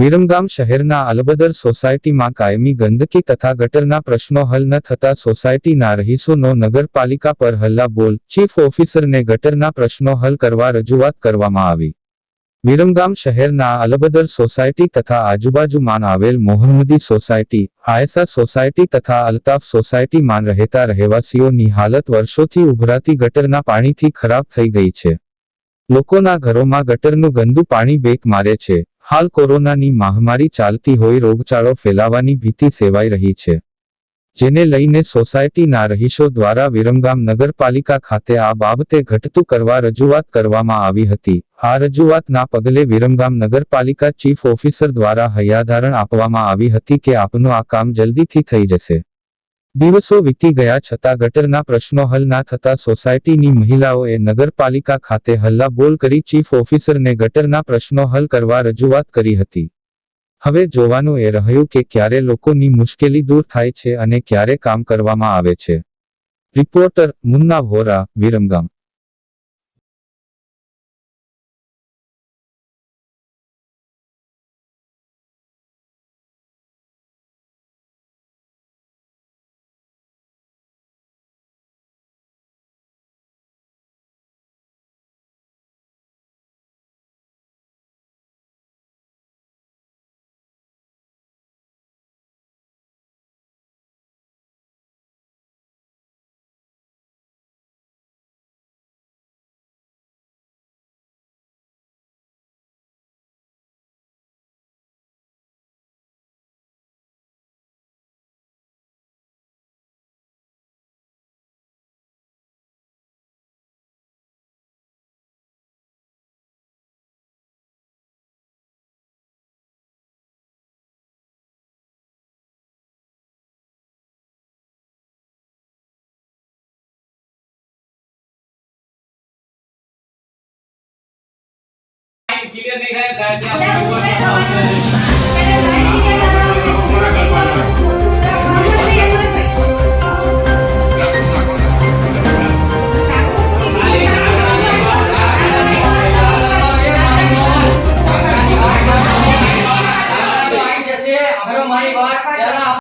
વિરમગામ શહેરના અલબદર સોસાયટીમાં કાયમી ગંદકી તથા ગટરના પ્રશ્નો હલ ન થતા સોસાયટીના રહીશોનો નગરપાલિકા પર હલ્લા બોલ, ચીફ ઓફિસરને ગટરના પ્રશ્નો હલ કરવા રજૂઆત કરવામાં આવી. વિરમગામ શહેરના અલબદર સોસાયટી તથા આજુબાજુમાં આવેલ મોહમ્મદી સોસાયટી, આયસા સોસાયટી તથા અલ્તાફ સોસાયટીમાં રહેતા રહેવાસીઓની હાલત વર્ષોથી ઉભરાતી ગટરના પાણીથી ખરાબ થઈ ગઈ છે. લોકોના ઘરોમાં ગટરનું ગંદુ પાણી બેક મારે છે. હાલ કોરોનાની મહામારી ચાલતી હોય રોગચાળો ફેલાવાની ભીતિ સેવાઈ રહી છે. જેને લઈને સોસાયટીના રહીશો દ્વારા વિરમગામ નગરપાલિકા ખાતે આ બાબતે ઘટતું કરવા રજૂઆત કરવામાં આવી હતી. આ રજૂઆતના પગલે વિરમગામ નગરપાલિકા ચીફ ઓફિસર દ્વારા હૈયાધારણ આપવામાં આવી હતી કે આપનું આ કામ જલ્દીથી થઈ જશે. દિવસો વીતી ગયા છતાં ગટરના પ્રશ્નો હલ ના થતા સોસાયટીની મહિલાઓએ નગરપાલિકા ખાતે હલ્લા બોલ કરી ચીફ ઓફિસરને ગટરના પ્રશ્નો હલ કરવા રજૂઆત કરી હતી. હવે જોવાનું એ રહ્યું કે ક્યારે લોકોની મુશ્કેલી દૂર થાય છે અને ક્યારે કામ કરવામાં આવે છે. રિપોર્ટર મુન્ના વોરા, વિરમગામ. ક્લિયર નહીં થાય સાહેબ મારી વાત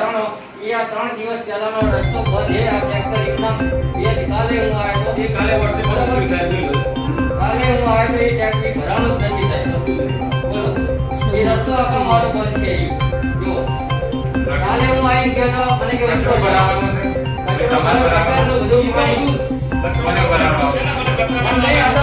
એ આ ત્રણ દિવસ પહેલાનો રસ્તો બંધ છે. આ ટ્રેક્ટર એકદમ એ કાલે હું આવ્યો. એ કાલે હું આવ્યો એ ટ્રેક્ટર ભરાણું જ નથી સાહેબ. એ રસ્તો આખો મારો બંધ છે. જો કાલે હું આવીને ગયો તો મને કે રસ્તો ભરાવાનો ભરાવાનો, ટ્રેક્ટરનું બધું પાણી ગયું. મને આ તો